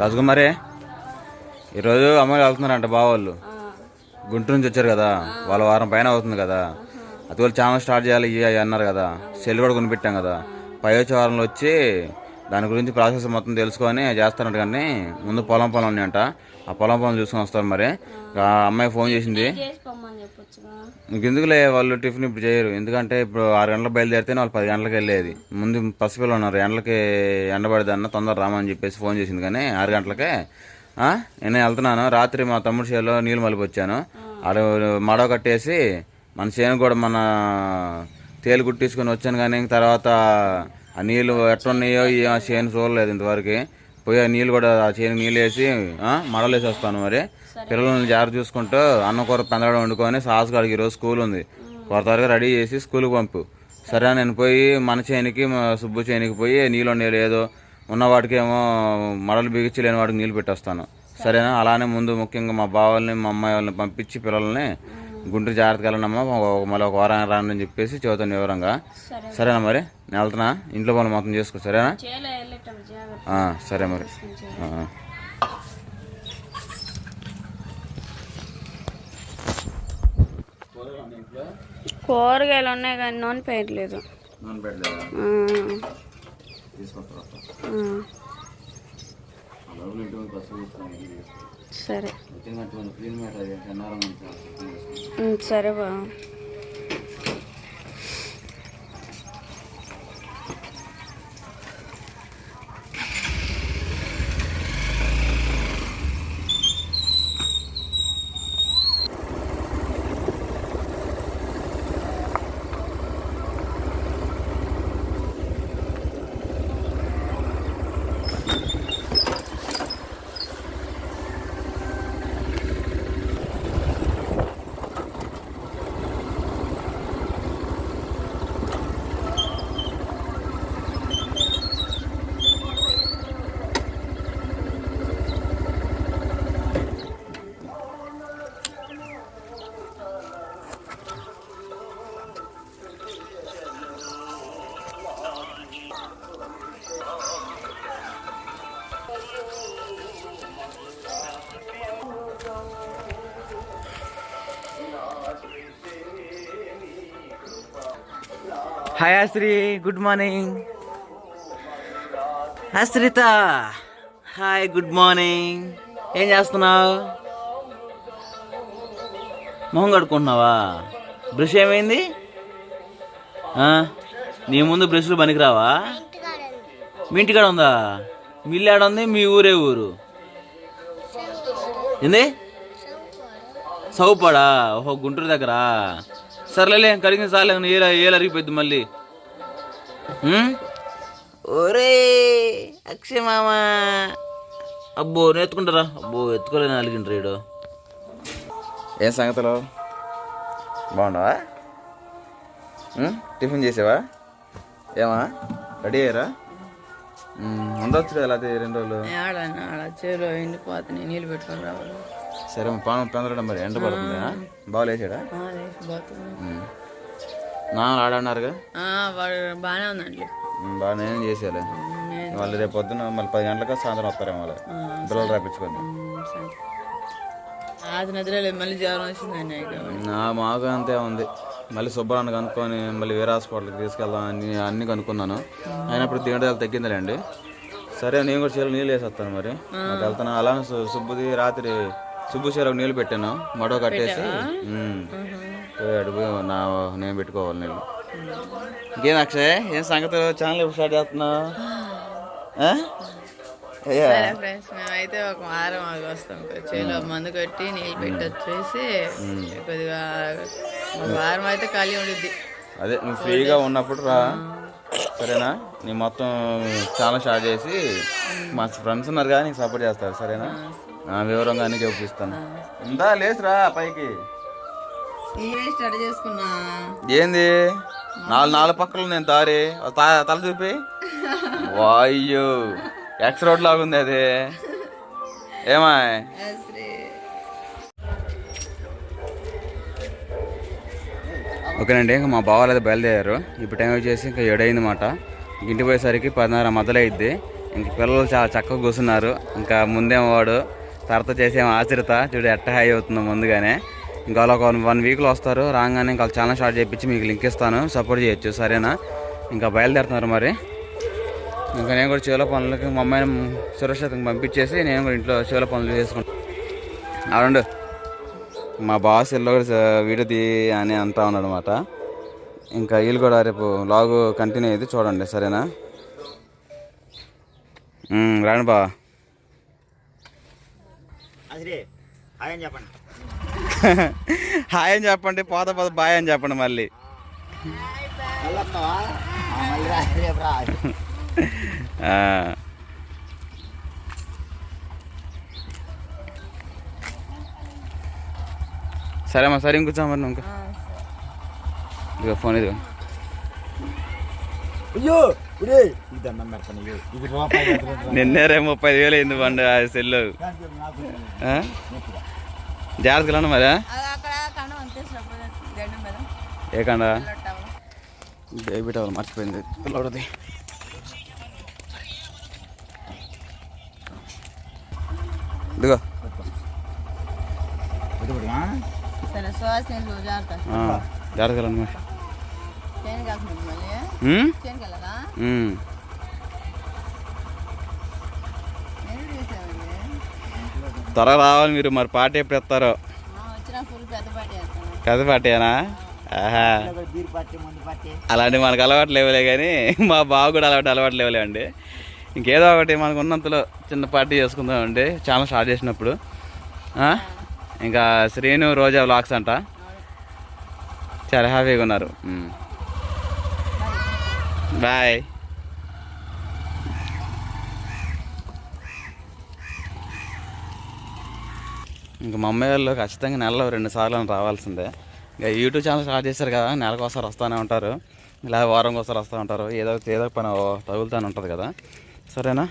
రాజకుమారి ఈరోజు అమ్మాయిలు వెళ్తున్నారంట బావాళ్ళు. గుంటూరు నుంచి వచ్చారు కదా వాళ్ళ వారం పైన అవుతుంది కదా. అది వాళ్ళు ఛానల్ స్టార్ట్ చేయాలి ఇవి అవి అన్నారు కదా. సెల్ కూడా కొనిపెట్టాం కదా. పై వచ్చే వారంలో వచ్చి దాని గురించి ప్రాసెస్ మొత్తం తెలుసుకొని చేస్తారంట కానీ ముందు పొలం పొలం ఉన్నాయంట. ఆ పొలం పొలం చూసుకొని వస్తారు మరి. ఆ. అమ్మాయి ఫోన్ చేసింది. ఇంకెందుకులే వాళ్ళు టిఫిన్ ఇప్పుడు చేయరు. ఎందుకంటే ఇప్పుడు ఆరు గంటలకు బయలుదేరితే వాళ్ళు పది గంటలకు వెళ్ళేది. ముందు పసిపిల్లలు ఉన్నారు. ఎండలకి ఎండబడిదన్న తొందర రామని చెప్పేసి ఫోన్ చేసింది కానీ ఆరు గంటలకే. నేను వెళ్తున్నాను. రాత్రి మా తమ్ముడు చేలో నీళ్ళు మలిపి వచ్చాను ఆడ మడవ కట్టేసి మన చేను కూడా మన తేలు కుట్టించుకొని వచ్చాను కానీ తర్వాత ఆ నీళ్ళు ఎట్లున్నాయో చేను చూడలేదు ఇంతవరకు. పోయి నీళ్ళు కూడా ఆ చేను నీళ్ళు వేసి మడలు వేసి వస్తాను మరి. పిల్లల్ని జాగ్రత్త చూసుకుంటూ అన్నం కూర పెందడం వండుకొని సాస్ కాడికి ఈరోజు స్కూల్ ఉంది. కొత్త త్వరగా రెడీ చేసి స్కూల్కి పంపు. సరే నేను పోయి మన చేనికి సుబ్బు చేనికి పోయి నీళ్ళు నీళ్ళు ఏదో ఉన్న వాటికి ఏమో మడలు బిగించి లేని వాటికి నీళ్ళు పెట్టేస్తాను. సరేనా? అలానే ముందు ముఖ్యంగా మా బావల్ని మా అమ్మాయి వాళ్ళని పంపించి పిల్లల్ని గుంటూరు జాగ్రత్తగా వెళ్ళనమ్మా. ఒక- మళ్ళీ ఒక వారం రాను అని చెప్పేసి చదువుతాను వివరంగా. సరే. సరేనా మరి? నేను వెళ్తున్నా. ఇంట్లో పనులు మొత్తం చేసుకో. సరేనా? సరే మరి. కూరగాయలు ఉన్నాయి కానీ నూనె పెట్టలేదా తీసుకొస్తా లోపల ఇంటి hi Ashri good morning Ashritha hi good morning ఏం చేస్తున్నావు? మొహం కడుకుంటున్నావా బ్రష్ ఏమైంది? నీ ముందు బ్రష్లు పనికిరావా? మీ ఇంటికాడ ఉందా? మీ ఇల్లు ఉంది? మీ ఊరే ఊరు? ఏంది? సౌపాడా? ఓహో గుంటూరు దగ్గర? సర్లేలే కడిగిన సార్లే ఏల ఏలు అరిగిపోద్ది మళ్ళీ? ఒరే అక్షయ్ మామ. అబ్బో నేను ఎత్తుకుంటారా? అబ్బో ఎత్తుకోలేని అలిగిండ్రు రీడు ఏం సంగతులు? బాగున్నావా? టిఫిన్ చేసావా? ఏమా? రెడీ అయ్యారా? ఉండొచ్చు కదా అదే రెండు రోజులు? ఆడ చేలో ఎండిపోతున్నాయి నీళ్ళు పెట్టుకొని రావాలి. సరే పానం పెందడం మరి ఎండ పడుతుంది బాగాలేసాడా నా ఆడన్నారుగా వాడు బాగానే ఉందండి బాగా నేనేం చేసేయాలి వాళ్ళు రేపు పొద్దున్న మళ్ళీ పది గంటలకు సాయంత్రం వస్తారేమో వాళ్ళు పిల్లలు రాపించుకొని అది నిద్రలేదు మళ్ళీ జ్వరం వచ్చిందండి నైట్ నా మాకు అంతే ఉంది. మళ్ళీ శుభ్రాన్ని కనుక్కొని మళ్ళీ వేరే హాస్పిటల్కి తీసుకెళ్దాం అని అన్ని కనుక్కున్నాను. అయినప్పుడు తినడాలు తగ్గిందిలేండి. సరే నేను కూడా చీరలు నీళ్ళు వేసేస్తాను మరి. నాకు వెళ్తాను. అలానే సు- సుబ్బుది రాత్రి సుబ్బు చీరకు నీళ్ళు పెట్టాను. మడవ కట్టేసి పోయి నా నేను పెట్టుకోవాలి నీళ్ళు. ఇంకేం అక్షయ్? ఏం సంగతి ఛానల్ ఎప్పుడు స్టార్ట్ చేస్తున్నావు? మేమైతే ఒక వారం ఆగి వస్తాం. చేలో మందు కొట్టి నీళ్ళు పెట్టి వచ్చేసి కొద్దిగా వారం అయితే ఖాళీ ఉండిద్ది. అదే నువ్వు ఫ్రీగా ఉన్నప్పుడు రా. సరేనా? నీ మొత్తం ఛానల్ స్టార్ట్ చేసి మా ఫ్రెండ్స్ ఉన్నారు కానీ నీకు సపోర్ట్ చేస్తారు. సరేనా? వివరంగా అన్ని చూపిస్తాను. ఉందా? లేచురా పైకి. నేనే స్టార్ట్ చేసుకున్నా? ఏంది? నాలుగు నాలుగు పక్కలు నేను తారి తా- తల చూపి. వాయ్యో. ఎక్స్ రోడ్ లాగా ఉంది అది. ఏమా? ఓకేనండి ఇంకా మా బావాలు అయితే బయలుదేరారు. ఇప్పుడు టైం వచ్చేసి ఇంకా ఏడైంది మాట ఇంటికి పోయేసరికి పదిన్నర మొదలైద్ది ఇంక పిల్లలు చాలా చక్కగా కూర్చున్నారు. ఇంకా ముందేమో వాడు తర్వాత చేసేమో ఆచరిత చూడు ఎట్ట హై అవుతుందో ముందుగానే. ఇంకా అలా ఒక వన్ వీక్లో వస్తారు. రాగానే ఇంకా ఛానల్ స్టార్ట్ చేయించి మీకు లింక్ ఇస్తాను. సపోర్ట్ చేయొచ్చు సరేనా? ఇంకా బయలుదేరుతున్నారు మరి. ఇంకా నేను కూడా చెవుల పనులకి మా అమ్మాయిని సురక్షితంగా పంపించేసి నేను కూడా ఇంట్లో చెవుల పనులు చేసుకుంటాను అవునండు మా బాస్ ఇల్లు కూడా వీడియో తీ అని అంటా ఉన్నాడు అనమాట ఇంకా వీళ్ళు కూడా రేపు లాగు కంటిన్యూ అయితే చూడండి సరేనా? ఉమ్, రాండి బా. చెప్పండి. హాయ్ అని చెప్పండి పోత పోత బాయ్ అని చెప్పండి మళ్ళీ. సరే అమ్మా సరే ఇంకొచ్చా మరి ఇంకా. ఇదిగో ఫోన్ ఇదిగో. అయ్యో! ఇదే. ఇది దండం పెడతాను ఇయ్యో. ఇది రూపాయి కాదు, రెండు రూపాయలు. నిన్నే రే ముప్పై వేలు అయింది బండి ఆ సెల్లు? నొప్పిగా. జాగ్రత్తగా మరి. ఏ కండ? బేబీ టవల్ మర్చిపోయింది. పిల్లడిది. ఇదిగో. జాగ్రత్తగా త్వరగా రావాలి మీరు మరి పాట ఎప్పుడు ఎత్తారో? పెద్ద పాటేనా ఆహా ఇక్కడ బీర్ పట్టి ముందు పట్టి అలాంటి మనకు అలవాటు లేవులే కానీ మా బావ కూడా అలాంటి అలవాటు లేవులే అండి. ఇంకేదో ఒకటి మనకు ఉన్నంతలో చిన్న పార్టీ చేసుకుందామండి ఛానల్ స్టార్ట్ చేసినప్పుడు? ఇంకా శ్రీను రోజా వ్లాగ్స్ అంట. చాలా హ్యాపీగా ఉన్నారు. బాయ్ ఇంకా మా అమ్మాయి వాళ్ళు ఖచ్చితంగా నెలలో రెండు సార్లు రావాల్సిందే. ఇంకా యూట్యూబ్ ఛానల్ స్టార్ట్ చేశారు కదా నెలకు ఒకసారి వస్తూనే ఉంటారు. ఇలా వారం ఒకసారి వస్తూ ఉంటారు. ఏదో ఏదో పని తగులుతూనే ఉంటుంది కదా. సరేనా?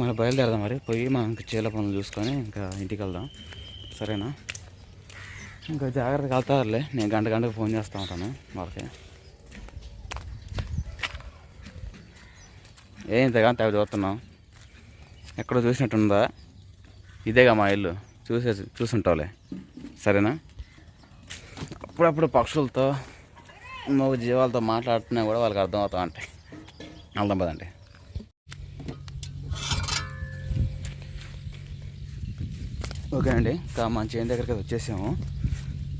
మన బయలుదేరదాం మరి. పోయి మనం ఇంకా చీల పనులు చూసుకొని ఇంకా ఇంటికి వెళ్దాం. సరేనా? ఇంకా జాగ్రత్తగా వెళ్తారులే. నేను గంట గంటకు ఫోన్ చేస్తూ ఉంటాను వాళ్ళకి. ఏ ఇంతగా తెగ చూస్తున్నాం ఎక్కడో చూసినట్టుందా? ఇదేగా మా ఇల్లు. చూసే చూసుంటావులే. సరేనా? అప్పుడప్పుడు పక్షులతో మూగ జీవాలతో మాట్లాడుతున్నా కూడా వాళ్ళకి అర్థం అవుతా ఉంటాయి పదండి. ఓకే అండి ఇంకా మంచి చేను దగ్గరికి వచ్చేసాము.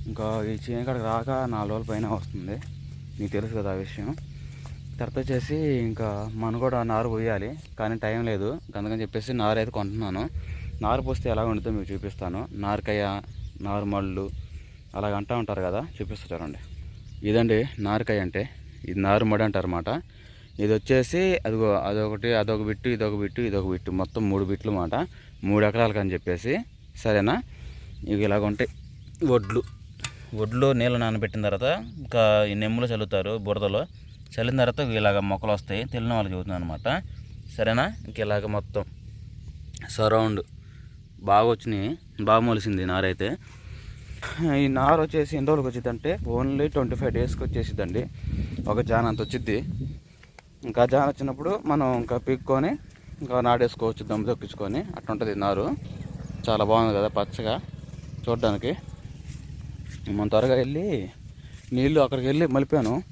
ఇంకా ఈ చేను కాడికి రాక నాలుగు రోజుల పైన వస్తుంది. మీకు తెలుసు కదా ఆ విషయం. తర్వాత వచ్చేసి ఇంకా మనం కూడా నారు పోయాలి కానీ టైం లేదు. అందుకని చెప్పేసి నారు అయితే కొంటున్నాను. నారు పోస్తే ఎలా ఉంటుందో మీకు చూపిస్తాను. నారుకాయ నారు మళ్ళు అలాగ అంటూ ఉంటారు కదా చూపిస్తా చూడండి. ఇదండి నారుకాయ అంటే ఇది నారు మడి అంటారన్నమాట ఇది వచ్చేసి అదిగో అదొకటి అదొక బిట్టు ఇదొక బిట్టు ఇదొక బిట్టు. మొత్తం మూడు బిట్లు అన్నమాట. మూడు ఎకరాలకు అని చెప్పేసి. సరేనా? ఇవి ఇలాగ ఉంటాయి. వడ్లు. వడ్లు నీళ్ళు నానబెట్టిన తర్వాత ఇంకా ఈ నెమ్ములు చల్లుతారు బురదలో. చల్లిన తర్వాత ఇలాగ మొక్కలు వస్తాయి. తెలియని వాళ్ళకి చెబుతున్నాను అనమాట సరేనా? ఇంక ఇలాగ మొత్తం సరౌండ్ బాగా వచ్చినాయి. బాగా మొలిసింది నారైతే ఈ నారు వచ్చేసి ఎన్ని రోజులకి వచ్చిందంటే ఓన్లీ ట్వంటీ ఫైవ్ డేస్కి వచ్చేసిద్దండి. ఒక జాన్ అంత వచ్చిద్ది. ఇంకా జాన్ వచ్చినప్పుడు మనం ఇంకా పీక్కొని ఇంకా నాడేసుకోవచ్చు దమ్ము తొక్కించుకొని. అట్లా ఉంటుంది నారు. చాలా బాగుంది కదా పచ్చగా. చూడడానికి. మనం త్వరగా వెళ్ళి నీళ్ళు అక్కడికి వెళ్ళి మలిపాను.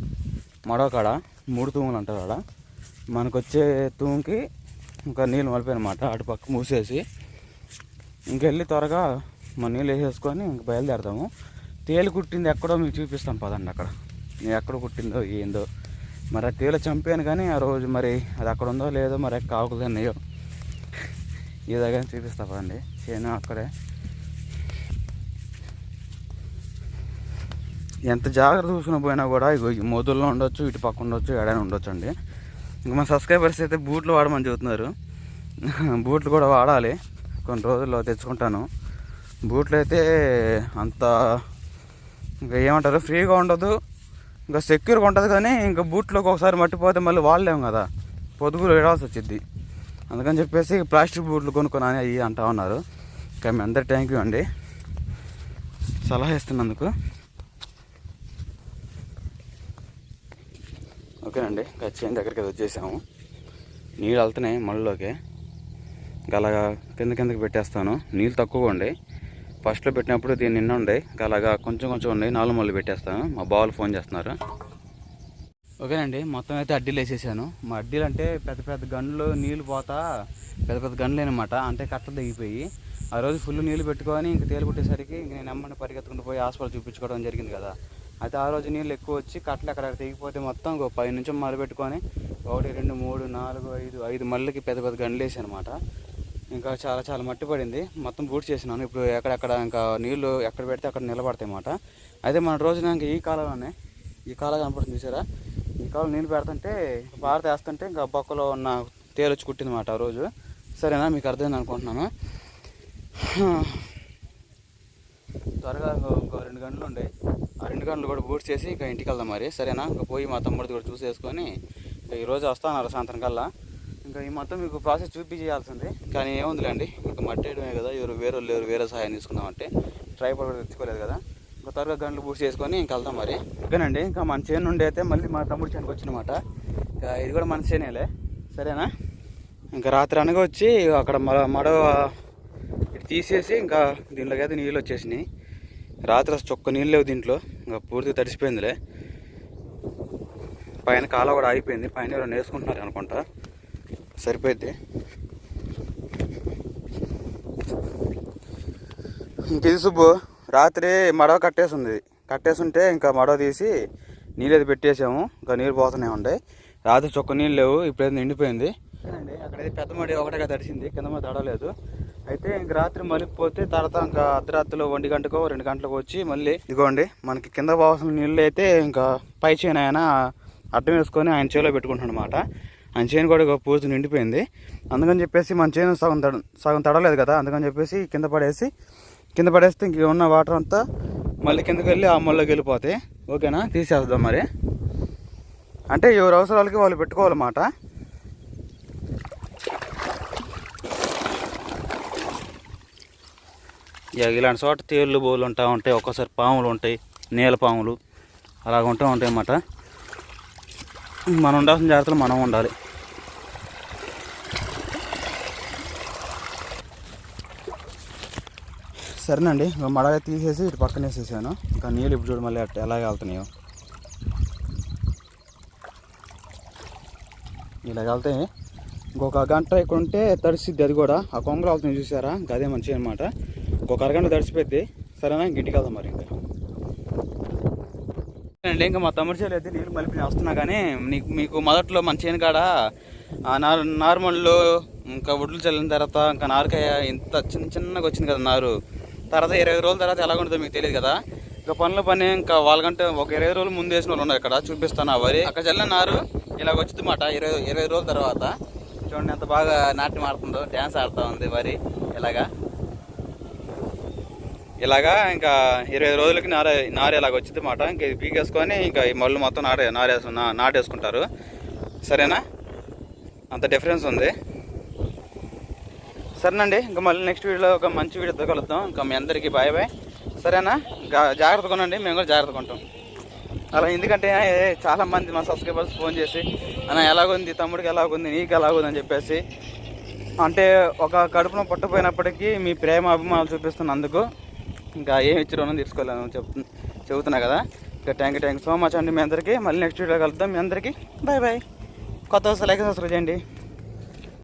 మడవ కాడ మూడు తూములు అంటారు ఆడ. మనకు వచ్చే తూముకి ఇంకా నీళ్ళు మలిపాను అనమాట అటు పక్క మూసేసి ఇంకెళ్ళి త్వరగా మన నీళ్ళు వేసేసుకొని ఇంక బయలుదేరదాము. తేలు కుట్టింది ఎక్కడో మీకు చూపిస్తాను పదండి అక్కడ. నేను ఎక్కడ కుట్టిందో ఏందో. మరి ఆ తేలు చంపాను కానీ ఆ రోజు మరి అది అక్కడ ఉందో లేదో మరి కాకులు అన్నయ్యో. ఏదో కానీ చూపిస్తా పదండి. చేను అక్కడే. ఎంత జాగ్రత్త చూసుకుని పోయినా కూడా ఇగో ఈ మొదల్లో ఉండొచ్చు ఇటు పక్క ఉండొచ్చు ఎడైనా ఉండొచ్చు అండి ఇంకా మన సబ్స్క్రైబర్స్ అయితే బూట్లు వాడమని చెబుతున్నారు. బూట్లు కూడా వాడాలి. కొన్ని రోజుల్లో తెచ్చుకుంటాను. బూట్లు అయితే అంత ఇంకా ఏమంటారు ఫ్రీగా ఉండదు. ఇంకా సెక్యూర్గా ఉంటుంది కానీ ఇంకా బూట్లోకి ఒకసారి మట్టిపోతే మళ్ళీ వాడలేము కదా. పొదుగులు వేడాల్సి వచ్చింది అందుకని చెప్పేసి ప్లాస్టిక్ బూట్లు కొనుక్కొని అవి అంటా ఉన్నారు. ఇంకా మీ అందరి థ్యాంక్ యూ అండి. సలహా ఇస్తున్నందుకు. ఓకేనండి ఇంకా దగ్గరికి వచ్చేసాము. నీళ్ళు వెళ్తున్నాయి మళ్ళీలోకి. గలగా అలాగా కింద కిందకి పెట్టేస్తాను. నీళ్ళు తక్కువగా ఉండే. ఫస్ట్లో పెట్టినప్పుడు దీన్ని నిన్న ఉండే. అలాగా కొంచెం కొంచెం ఉండే. నాలుగు మళ్ళీ పెట్టేస్తాను. మా బావలు ఫోన్ చేస్తున్నారు. ఓకేనండి మొత్తం అయితే అడ్డీలు వేసేసాను. మా అడ్డీలు అంటే పెద్ద పెద్ద గన్లు నీళ్ళు పోతా పెద్ద పెద్ద గన్లు అనమాట అంటే కట్టలు దిగిపోయి ఆ రోజు ఫుల్ నీళ్ళు పెట్టుకొని ఇంక తేలు కొట్టేసరికి ఇంక నేను అమ్మని పరిగెత్తుకుంటూ పోయి హాస్పిటల్ చూపించుకోవడం జరిగింది కదా. అయితే ఆ రోజు నీళ్ళు ఎక్కువ వచ్చి కట్టలు అక్కడ తెగిపోతే మొత్తం ఇంకో పది నుంచి మొదలుపెట్టుకొని ఒకటి రెండు మూడు నాలుగు ఐదు ఐదు మళ్ళీకి పెద్ద పెద్ద గండ్లు వేసాను అనమాట ఇంకా చాలా చాలా మట్టి పడింది. మొత్తం బూట్ చేసినాను. ఇప్పుడు ఎక్కడెక్కడ ఇంకా నీళ్ళు ఎక్కడ పెడితే అక్కడ నిలబడతాయి అన్నమాట. అయితే మన రోజున ఇంకా ఈ కాలంలోనే ఈ కాలం కనపడుతుంది చూసారా? ఈ కాలం నీళ్ళు పెడుతుంటే భారత వేస్తుంటే ఇంకా బొక్కలో ఉన్న తేలు వచ్చి కుట్టిందన్నమాట ఆ రోజు. సరేనా? మీకు అర్థమైంది అనుకుంటున్నాను. త్వరగా ఇంకో ఇంకో రెండు గంటలు ఉండే. ఆ రెండు గంటలు కూడా బూట్ చేసి ఇంకా ఇంటికి వెళ్దాం మరి. సరేనా? ఇంకా పోయి మా తమ్ముడిది కూడా చూసేసుకొని ఈరోజు వస్తాను సాయంత్రం కల్లా. ఇంకా ఈ మొత్తం మీకు ప్రాసెస్ చూపించేయాల్సింది. కానీ ఏముందిలేండి ఇంకా మట్టి వేయడమే కదా. ఎవరు వేరే వాళ్ళు ఎవరు వేరే సహాయం తీసుకుందామంటే ట్రైపాడ్ కూడా తెచ్చుకోలేదు కదా. ఇంకా త్వరగా గంటలు పూర్తి చేసుకొని ఇంకా వెళ్దాం మరి. ఓకేనండి? ఇంకా మన చేను నుండి అయితే మళ్ళీ మా తమ్ముడు చేనుకు వచ్చినమాట ఇంకా ఇది కూడా మన చేనేలే. సరేనా? ఇంకా రాత్రి అనగా వచ్చి అక్కడ మడ మడవ తీసేసి ఇంకా దీంట్లోకి అయితే నీళ్ళు వచ్చేసినాయి. రాత్రి అసలు చొక్క నీళ్ళు లేవు దీంట్లో. ఇంకా పూర్తిగా తడిసిపోయిందిలే. పైన కాల కూడా ఆగిపోయింది. పైన ఎవరైనా వేసుకుంటున్నారు అనుకుంటా. సరిపోయింది ఇంకేది సుబ్బు రాత్రి మడవ కట్టేసింది. కట్టేసుంటే ఇంకా మడవ తీసి నీళ్ళు అది పెట్టేసాము. ఇంకా నీళ్ళు పోతూనే ఉండే. రాత్రి చొక్క నీళ్ళు లేవు. ఇప్పుడైతే నిండిపోయింది. అక్కడైతే పెద్ద మడి ఒకటే తడిసింది. కింద మీద తడలేదు అయితే ఇంక రాత్రి మలిగిపోతే తర్వాత ఇంకా అర్ధరాత్రిలో ఒంటి గంటకో రెండు గంటలకు వచ్చి మళ్ళీ ఇదిగోండి మనకి కింద పోవాల్సిన నీళ్ళు అయితే ఇంకా పై చేను ఆయన అడ్డం వేసుకొని ఆయన చేలో పెట్టుకుంటున్నాడు ఆయన చేను కూడా పూజ పూర్తి నిండిపోయింది. అందుకని చెప్పేసి మన చేను సగం తడ సగం తడలేదు కదా అందుకని చెప్పేసి కింద పడేసి కింద పడేస్తే ఇంక ఉన్న వాటర్ అంతా మళ్ళీ కిందకి వెళ్ళి ఆ మొల్లోకి వెళ్ళిపోతాయి ఓకేనా? తీసేద్దాం మరి. అంటే ఎవరి అవసరాలకి వాళ్ళు పెట్టుకోవాలన్నమాట. ఇక ఇలాంటి చోట తేళ్ళు బోలు ఉంటా ఉంటాయి. ఒక్కోసారి పాములు ఉంటాయి. నీల పాములు. అలాగ ఉంటూ ఉంటాయి అన్నమాట. మనం ఉండాల్సిన జాగ్రత్తలు మనం ఉండాలి. సరేనండి మడగ తీసేసి ఇటు పక్కన వేసేసాను. ఇంకా నీళ్ళు ఇప్పుడు చూడు మళ్ళీ అట్ట ఎలాగ వెళ్తున్నాయో. ఇలాగ వెళ్తాయి ఇంకొక గంట ఇక్కడ ఉంటే తడిసిద్ది అది కూడా. ఆ కొంగలు అవుతుంది చూసారా? ఇంకా అదే మంచిగా అనమాట ఇంకొక అరగంట తడిసిపోద్ది. సరేనా? ఇంక ఇంటికి వెళ్దాం మరి ఇంకా. అండి ఇంకా మా తమ్ముడు చేలు అయితే నీళ్ళు మలిపి నేను వస్తున్నా కానీ నీకు మీకు మొదట్లో మన చేను కాడ నార్ నార్మల్లో ఇంకా ఒడ్లు చల్లిన తర్వాత ఇంకా నారకాయ ఇంత చిన్న చిన్నగా వచ్చింది కదా నారు. తర్వాత ఇరవై రోజుల తర్వాత ఎలా ఉంటుందో మీకు తెలియదు కదా. ఇంకా పనుల పని ఇంకా వాళ్ళకంటే ఒక ఇరవై రోజులు ముందు వేసిన వాళ్ళు ఉన్నారు ఇక్కడ. చూపిస్తాను ఆ వరి. అక్కడ చల్లిన నారు ఇలా వచ్చింది మాట ఇరవై ఇరవై రోజుల తర్వాత. చూడండి ఎంత బాగా నాట్యం ఆడుతుందో డ్యాన్స్ ఆడుతూ ఉంది వరి ఇలాగా. ఇలాగా ఇంకా ఇరవై రోజులకి నారే నారేలాగా ఇలాగ వచ్చింది మాట. ఇంకా ఇది పీకేసుకొని ఇంకా ఈ మళ్ళు మొత్తం నారే నారేసు నా- నాటేసుకుంటారు. సరేనా? అంత డిఫరెన్స్ ఉంది. సరేనండి ఇంకా మళ్ళీ నెక్స్ట్ వీడియోలో ఒక మంచి వీడియోతో కలుద్దాం. ఇంకా మీ అందరికీ బాయ్ బాయ్. సరేనా? ఇంకా జాగ్రత్తగా ఉండండి మేము కూడా జాగ్రత్తగా ఉంటాం. అలా ఎందుకంటే చాలామంది మా సబ్స్క్రైబర్స్ ఫోన్ చేసి అన్న ఎలాగుంది? తమ్ముడికి ఎలాగుంది? నీకు ఎలాగుంది? అని చెప్పేసి. అంటే ఒక కడుపున పట్టుపోయినప్పటికీ మీ ప్రేమ అభిమానాలు చూపిస్తున్నందుకు ఇంకా ఏమి ఇచ్చి రుణం తీసుకోలేను చెప్తు చెబుతున్నా కదా. ఇంకా thank you thank you so much అండి మీ అందరికీ. మళ్ళీ నెక్స్ట్ వీడియో కలుద్దాం. మీ అందరికీ బాయ్ బాయ్ కొత్త వస్తే లైక్ సబ్స్క్రైబ్ చేయండి.